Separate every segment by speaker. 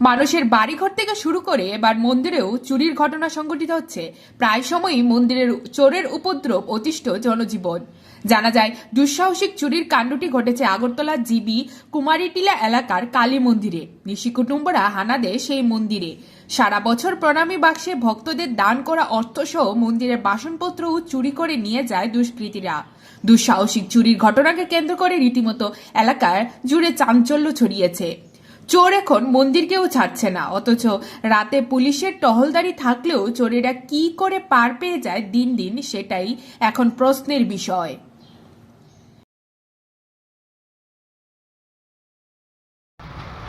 Speaker 1: মানুষের বাড়িঘর থেকে শুরু করে এবার মন্দিরেও চুরির ঘটনা সংঘটিত হচ্ছে। প্রায় সময়ই মন্দিরের চোরের উপদ্রব অতিষ্ঠ জনজীবন। জানা যায়, দুঃসাহসিক চুরির কাণ্ডটি ঘটেছে আগরতলা জিবি কুমারীটিলা এলাকার কালী মন্দিরে। নিশি কুটুম্বরা হানা দেয় সেই মন্দিরে। সারা বছর প্রণামী বাক্সে ভক্তদের দান করা অর্থসহ মন্দিরের বাসনপত্রও চুরি করে নিয়ে যায় দুষ্কৃতীরা। দুঃসাহসিক চুরির ঘটনাকে কেন্দ্র করে রীতিমতো এলাকার জুড়ে চাঞ্চল্য ছড়িয়েছে। চোর এখন মন্দিরকেও ছাড়ছে না। অথচ রাতে পুলিশের টহলদারি থাকলেও চোরেরা কি করে পার পেয়ে যায় দিন দিন সেটাই এখন প্রশ্নের বিষয়।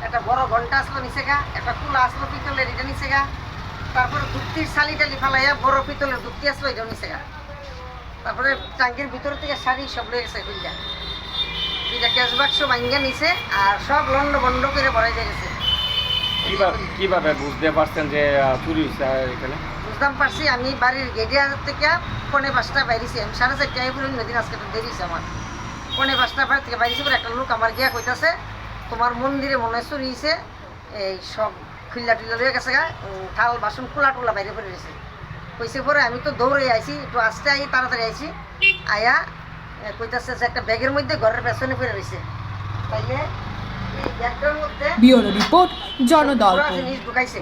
Speaker 2: একটা বড় ঘণ্টা একটা পিতলের তারপরে দুক্তির শালি টালি ফালাইয়া বড় পিতলের তারপরে ভিতর থেকে শাড়ি সব খুললা দুইটা ক্যাশ বাক্স ভাঙ্গা নিছে আর সব লন্ড বন্ড করে দিয়ে গেছে।
Speaker 3: কীভাবে কীভাবে বুঝতে পারছেন যে চুরি হয়েছে এখানে?
Speaker 2: বুঝতাম পারছি আমি বাড়ির গেডিয়া থেকে পনে পাঁচটা বাইরেছি। আমি সাড়ে চারটায় বলে নদীন আজকে তো আমার। পনে পাঁচটা বাড়ি থেকে বাইরেছি একটা লোক আমার গিয়া কইতাছে তোমার মন্দিরে মনে হয় চুরি হয়েছে এই সব খুল্লা টুল্লা লয়ে গেছে গা থাল বাসন খোলা টোলা বাইরে পড়ে রয়েছে। কইছে পরে আমি তো দৌড়ে আইছি একটু আস্তে আই তাড়াতাড়ি আইছি আয়া কইতাছে যে একটা ব্যাগের মধ্যে ঘরের পেছনে পড়ে রয়েছে তাইলে এই ব্যাগটার মধ্যে
Speaker 1: ব্যুরো রিপোর্ট জনদল
Speaker 2: জিনিস ঢুকাইছে।